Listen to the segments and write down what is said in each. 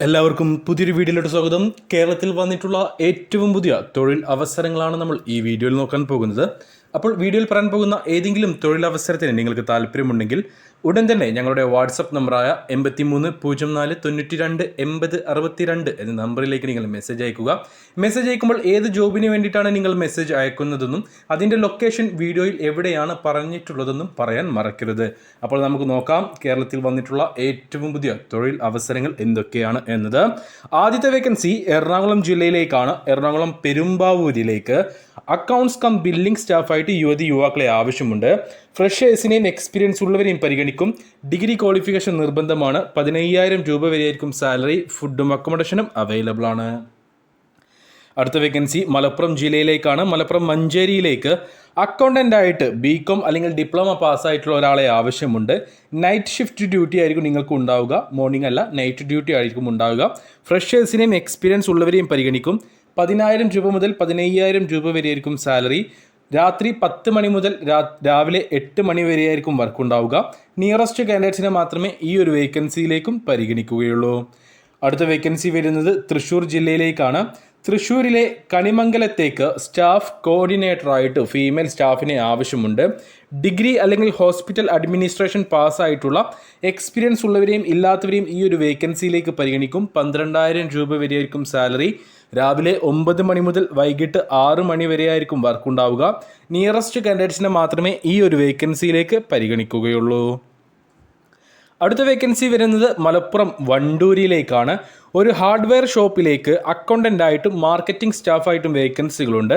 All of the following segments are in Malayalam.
എല്ലാവർക്കും പുതിയൊരു വീഡിയോയിലോട്ട് സ്വാഗതം. കേരളത്തിൽ വന്നിട്ടുള്ള ഏറ്റവും പുതിയ തൊഴിൽ അവസരങ്ങളാണ് നമ്മൾ ഈ വീഡിയോയിൽ നോക്കാൻ പോകുന്നത്. അപ്പോൾ വീഡിയോയിൽ പറയാൻ പോകുന്ന ഏതെങ്കിലും തൊഴിലവസരത്തിന് നിങ്ങൾക്ക് താല്പര്യമുണ്ടെങ്കിൽ ഉടൻ തന്നെ ഞങ്ങളുടെ വാട്സപ്പ് നമ്പറായ എൺപത്തി മൂന്ന് പൂജ്യം നാല് തൊണ്ണൂറ്റി രണ്ട് എൺപത് അറുപത്തി രണ്ട് എന്ന നമ്പറിലേക്ക് നിങ്ങൾ മെസ്സേജ് അയക്കുക. മെസ്സേജ് അയക്കുമ്പോൾ ഏത് ജോബിന് വേണ്ടിയിട്ടാണ് നിങ്ങൾ മെസ്സേജ് അയക്കുന്നതെന്നും അതിന്റെ ലൊക്കേഷൻ വീഡിയോയിൽ എവിടെയാണ് പറഞ്ഞിട്ടുള്ളതെന്നും പറയാൻ മറക്കരുത്. അപ്പോൾ നമുക്ക് നോക്കാം കേരളത്തിൽ വന്നിട്ടുള്ള ഏറ്റവും പുതിയ തൊഴിൽ അവസരങ്ങൾ എന്തൊക്കെയാണ് എന്നത്. ആദ്യത്തെ വേക്കൻസി എറണാകുളം ജില്ലയിലേക്കാണ്. എറണാകുളം പെരുമ്പാവൂരിലേക്ക്. അക്കൗണ്ട്സ് കം ബില്ലിംഗ് സ്റ്റാഫായിട്ട് യുവതി യുവാക്കളെ ആവശ്യമുണ്ട്. ഫ്രഷേഴ്സിനെയും എക്സ്പീരിയൻസ് ഉള്ളവരെയും പരിഗണിക്കും. ഡിഗ്രി ക്വാളിഫിക്കേഷൻ നിർബന്ധമാണ്. പതിനയ്യായിരം രൂപ വരെയായിരിക്കും സാലറി ഫുഡും അക്കോമഡേഷനും അവൈലബിൾ ആണ്. അടുത്ത വേക്കൻസി മലപ്പുറം ജില്ലയിലേക്കാണ്. മലപ്പുറം മഞ്ചേരിയിലേക്ക് അക്കൗണ്ടന്റ് ആയിട്ട് ബി കോം അല്ലെങ്കിൽ ഡിപ്ലോമ പാസ്സായിട്ടുള്ള ഒരാളെ ആവശ്യമുണ്ട്. നൈറ്റ് ഷിഫ്റ്റ് ഡ്യൂട്ടി ആയിരിക്കും നിങ്ങൾക്ക് ഉണ്ടാവുക. മോർണിംഗ് അല്ല നൈറ്റ് ഡ്യൂട്ടി ആയിരിക്കും ഉണ്ടാവുക. ഫ്രഷേഴ്സിനെയും എക്സ്പീരിയൻസ് ഉള്ളവരെയും പരിഗണിക്കും. പതിനായിരം രൂപ മുതൽ പതിനയ്യായിരം രൂപ വരെയായിരിക്കും സാലറി രാത്രി പത്ത് മണി മുതൽ രാവിലെ എട്ട് മണി വരെയായിരിക്കും വർക്ക് ഉണ്ടാവുക. നിയറസ്റ്റ് കാൻഡിഡേറ്റ്സിനെ മാത്രമേ ഈ ഒരു വേക്കൻസിയിലേക്കും പരിഗണിക്കുകയുള്ളൂ. അടുത്ത വേക്കൻസി വരുന്നത് തൃശ്ശൂർ ജില്ലയിലേക്കാണ്. തൃശ്ശൂരിലെ കണിമംഗലത്തേക്ക് സ്റ്റാഫ് കോർഡിനേറ്ററായിട്ട് ഫീമെയിൽ സ്റ്റാഫിനെ ആവശ്യമുണ്ട്. ഡിഗ്രി അല്ലെങ്കിൽ ഹോസ്പിറ്റൽ അഡ്മിനിസ്ട്രേഷൻ പാസ്സായിട്ടുള്ള എക്സ്പീരിയൻസ് ഉള്ളവരെയും ഇല്ലാത്തവരെയും ഈ ഒരു വേക്കൻസിയിലേക്ക് പരിഗണിക്കും. പന്ത്രണ്ടായിരം രൂപ വരെയായിരിക്കും സാലറി രാവിലെ ഒമ്പത് മണി മുതൽ വൈകിട്ട് ആറ് മണി വരെയായിരിക്കും വർക്ക് ഉണ്ടാവുക നിയറസ്റ്റ് കാൻഡിഡേറ്റ്സിനെ മാത്രമേ ഈ ഒരു വേക്കൻസിയിലേക്ക് പരിഗണിക്കുകയുള്ളൂ. അടുത്ത വേക്കൻസി വരുന്നത് മലപ്പുറം വണ്ടൂരിയിലേക്കാണ്. ഒരു ഹാർഡ്വെയർ ഷോപ്പിലേക്ക് അക്കൗണ്ടന്റ് ആയിട്ടും മാർക്കറ്റിംഗ് സ്റ്റാഫായിട്ടും വേക്കൻസികളുണ്ട്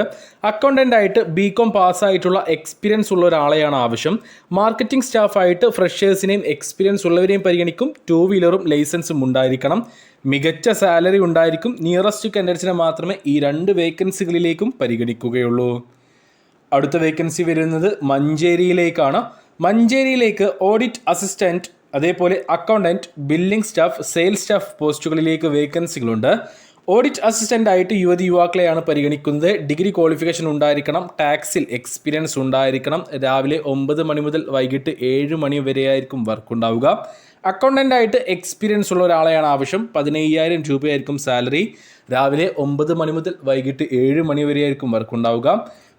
അക്കൗണ്ടന്റ് ആയിട്ട് ബി കോം പാസ്സായിട്ടുള്ള എക്സ്പീരിയൻസ് ഉള്ള ഒരാളെയാണ് ആവശ്യം. മാർക്കറ്റിംഗ് സ്റ്റാഫായിട്ട് ഫ്രഷേഴ്സിനെയും എക്സ്പീരിയൻസ് ഉള്ളവരെയും പരിഗണിക്കും. ടു വീലറും ലൈസൻസും ഉണ്ടായിരിക്കണം. മികച്ച സാലറി ഉണ്ടായിരിക്കും. നിയറസ്റ്റ് കാൻഡിഡേറ്റ്സിനെ മാത്രമേ ഈ രണ്ട് വേക്കൻസികളിലേക്കും പരിഗണിക്കുകയുള്ളൂ. അടുത്ത വേക്കൻസി വരുന്നത് മഞ്ചേരിയിലേക്കാണ്. മഞ്ചേരിയിലേക്ക് ഓഡിറ്റ് അസിസ്റ്റന്റ് അതേപോലെ accountant billing staff sales staff പോസ്റ്റുകളിലേക്ക് വേക്കൻസികളുണ്ട്. ഓഡിറ്റ് അസിസ്റ്റന്റ് ആയിട്ട് യുവതി യുവാക്കളെയാണ് പരിഗണിക്കുന്നത്. ഡിഗ്രി ക്വാളിഫിക്കേഷൻ ഉണ്ടായിരിക്കണം. ടാക്സിൽ എക്സ്പീരിയൻസ് ഉണ്ടായിരിക്കണം. രാവിലെ ഒമ്പത് മണി മുതൽ വൈകിട്ട് ഏഴ് മണി വരെയായിരിക്കും വർക്ക് ഉണ്ടാവുക. അക്കൗണ്ടന്റ് ആയിട്ട് എക്സ്പീരിയൻസ് ഉള്ള ഒരാളെയാണ് ആവശ്യം. പതിനയ്യായിരം രൂപയായിരിക്കും സാലറി രാവിലെ ഒമ്പത് മണി മുതൽ വൈകിട്ട് ഏഴ് മണി വരെയായിരിക്കും വർക്ക് ഉണ്ടാവുക.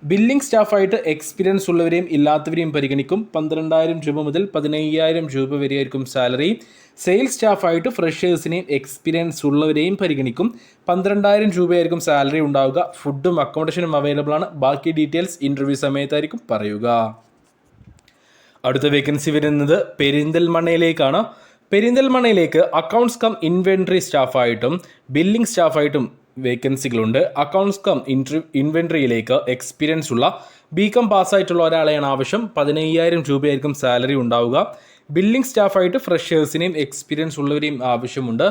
ബില്ലിംഗ് സ്റ്റാഫായിട്ട് എക്സ്പീരിയൻസ് ഉള്ളവരെയും ഇല്ലാത്തവരെയും പരിഗണിക്കും. പന്ത്രണ്ടായിരം രൂപ മുതൽ പതിനയ്യായിരം രൂപ വരെയായിരിക്കും സാലറി സെയിൽസ് സ്റ്റാഫായിട്ട് ഫ്രഷേഴ്സിനെയും എക്സ്പീരിയൻസ് ഉള്ളവരെയും പരിഗണിക്കും. പന്ത്രണ്ടായിരം രൂപയായിരിക്കും സാലറി ഉണ്ടാവുക. ഫുഡും അക്കോമഡേഷനും അവൈലബിൾ ആണ്. ബാക്കി ഡീറ്റെയിൽസ് ഇന്റർവ്യൂ സമയത്തായിരിക്കും പറയുക. അടുത്ത വേക്കൻസി വരുന്നത് പെരിന്തൽമണ്ണയിലേക്കാണ്. പെരിന്തൽമണ്ണയിലേക്ക് അക്കൗണ്ട്സ് കം ഇൻവെൻട്രി സ്റ്റാഫായിട്ടും ബില്ലിംഗ് സ്റ്റാഫായിട്ടും വേക്കൻസികളുണ്ട് അക്കൗണ്ട്സ് കം ഇൻട്രി ഇൻവെൻട്രിയിലേക്ക് എക്സ്പീരിയൻസ് ഉള്ള ബി കോം പാസ്സായിട്ടുള്ള ഒരാളെയാണ് ആവശ്യം. പതിനയ്യായിരം രൂപയായിരിക്കും സാലറി ഉണ്ടാവുക. ബില്ലിംഗ് സ്റ്റാഫായിട്ട് ഫ്രഷേഴ്സിനെയും എക്സ്പീരിയൻസ് ഉള്ളവരെയും ആവശ്യമുണ്ട്.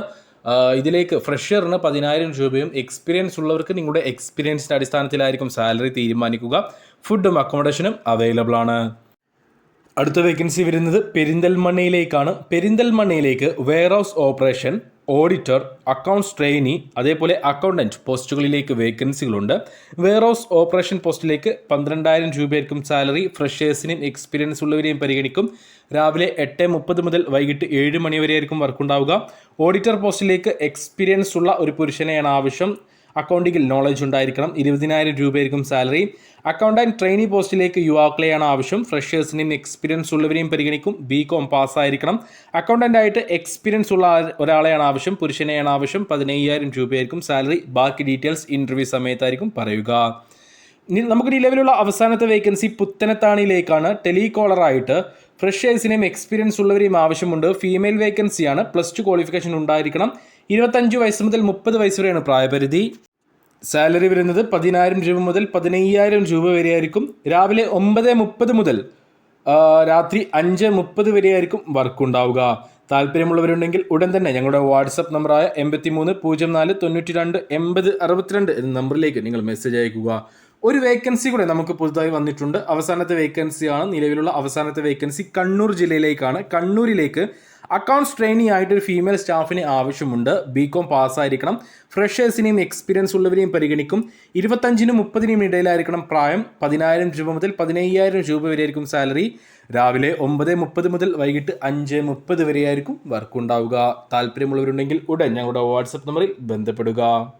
ഇതിലേക്ക് ഫ്രഷറിന് പതിനായിരം രൂപയും എക്സ്പീരിയൻസ് ഉള്ളവർക്ക് നിങ്ങളുടെ എക്സ്പീരിയൻസിന്റെ അടിസ്ഥാനത്തിലായിരിക്കും സാലറി തീരുമാനിക്കുക. ഫുഡും അക്കോമഡേഷനും അവൈലബിൾ ആണ്. അടുത്ത വേക്കൻസി വരുന്നത് പെരിന്തൽമണ്ണയിലേക്കാണ്. പെരിന്തൽമണ്ണയിലേക്ക് warehouse operation auditor accounts trainee അതേപോലെ അക്കൗണ്ടന്റ് പോസ്റ്റുകളിലേക്ക് വേക്കൻസികളുണ്ട് വെയർഹൗസ് ഓപ്പറേഷൻ പോസ്റ്റിലേക്ക് പന്ത്രണ്ടായിരം രൂപയായിരിക്കും സാലറി ഫ്രഷേഴ്സിനെയും എക്സ്പീരിയൻസ് ഉള്ളവരെയും പരിഗണിക്കും. രാവിലെ എട്ട് മുപ്പത് മുതൽ വൈകിട്ട് ഏഴ് മണി വരെയായിരിക്കും വർക്ക് ഉണ്ടാവുക. ഓഡിറ്റർ പോസ്റ്റിലേക്ക് എക്സ്പീരിയൻസ് ഉള്ള ഒരു പുരുഷനെയാണ് ആവശ്യം. അക്കൗണ്ടിങ്ങിൽ നോളജ് ഉണ്ടായിരിക്കണം. ഇരുപതിനായിരം രൂപയായിരിക്കും സാലറി അക്കൗണ്ടന്റ് ട്രെയിനി പോസ്റ്റിലേക്ക് യുവാക്കളെയാണ് ആവശ്യം. ഫ്രഷേഴ്സിനെയും എക്സ്പീരിയൻസ് ഉള്ളവരെയും പരിഗണിക്കും. ബി കോം പാസ്സായിരിക്കണം അക്കൗണ്ടന്റായിട്ട് എക്സ്പീരിയൻസ് ഉള്ള ഒരാളെയാണ് ആവശ്യം. പുരുഷനെയാണ് ആവശ്യം. പതിനയ്യായിരം രൂപയായിരിക്കും സാലറി ബാക്കി ഡീറ്റെയിൽസ് ഇന്റർവ്യൂ സമയത്തായിരിക്കും പറയുക. നമുക്ക് നിലവിലുള്ള അവസാനത്തെ വേക്കൻസി പുത്തനത്താണിയിലേക്കാണ്. ടെലികോളറായിട്ട് ഫ്രഷേഴ്സിനെയും എക്സ്പീരിയൻസ് ഉള്ളവരെയും ആവശ്യമുണ്ട്. ഫീമെയിൽ വേക്കൻസിയാണ് പ്ലസ് ടു ക്വാളിഫിക്കേഷൻ ഉണ്ടായിരിക്കണം. ഇരുപത്തഞ്ച് വയസ്സ് മുതൽ മുപ്പത് വയസ്സ് വരെയാണ് പ്രായപരിധി. സാലറി വരുന്നത് പതിനായിരം രൂപ മുതൽ പതിനയ്യായിരം രൂപ വരെയായിരിക്കും. രാവിലെ ഒമ്പത് മുപ്പത് മുതൽ രാത്രി അഞ്ച് മുപ്പത് വരെയായിരിക്കും വർക്ക് ഉണ്ടാവുക. താല്പര്യമുള്ളവരുണ്ടെങ്കിൽ ഉടൻ തന്നെ ഞങ്ങളുടെ വാട്സപ്പ് നമ്പറായ എൺപത്തി മൂന്ന് പൂജ്യം നാല് തൊണ്ണൂറ്റി രണ്ട് എൺപത് അറുപത്തിരണ്ട് എന്ന നമ്പറിലേക്ക് നിങ്ങൾ മെസ്സേജ് അയക്കുക ഒരു വേക്കൻസി കൂടെ നമുക്ക് പുതുതായി വന്നിട്ടുണ്ട്. അവസാനത്തെ വേക്കൻസിയാണ് നിലവിലുള്ള അവസാനത്തെ വേക്കൻസി കണ്ണൂർ ജില്ലയിലേക്കാണ്. കണ്ണൂരിലേക്ക് അക്കൗണ്ട്സ് ട്രെയിനി ആയിട്ട് ഒരു ഫീമെയിൽ സ്റ്റാഫിന് ആവശ്യമുണ്ട്. ബി കോം പാസ്സായിരിക്കണം. ഫ്രഷേഴ്സിനെയും എക്സ്പീരിയൻസ് ഉള്ളവരെയും പരിഗണിക്കും. ഇരുപത്തഞ്ചിനും മുപ്പതിനും ഇടയിലായിരിക്കണം പ്രായം. പതിനായിരം രൂപ മുതൽ പതിനയ്യായിരം രൂപ വരെയായിരിക്കും സാലറി രാവിലെ ഒമ്പത് മുപ്പത് മുതൽ വൈകിട്ട് അഞ്ച് മുപ്പത് വരെയായിരിക്കും വർക്ക് ഉണ്ടാവുക. താല്പര്യമുള്ളവരുണ്ടെങ്കിൽ ഉടൻ ഞങ്ങളുടെ വാട്സപ്പ് നമ്പറിൽ ബന്ധപ്പെടുക.